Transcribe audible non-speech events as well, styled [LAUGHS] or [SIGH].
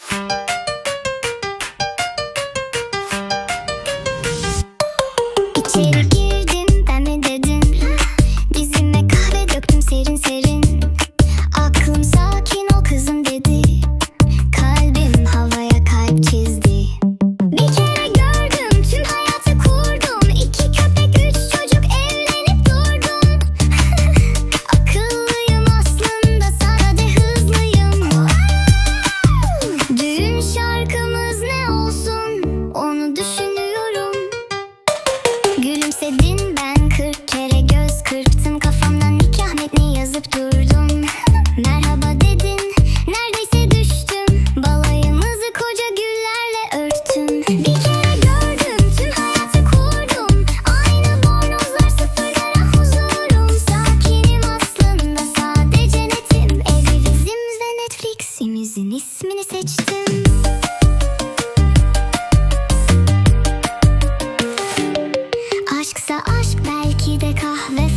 you Gülümsedin ben kırk kere göz kırptım. Kafamdan nikah metni yazıp durdum. [LAUGHS] Merhaba dedin neredeyse düştüm. Balayımızı koca güllerle örttüm. Bir kere gördüm tüm hayatı kurdum. Aynı bornozlar sıfırlara huzurum. Sakinim aslında sadece netim. Evimizimizde Netflix'imizin ismini seçtim 駅でカフェ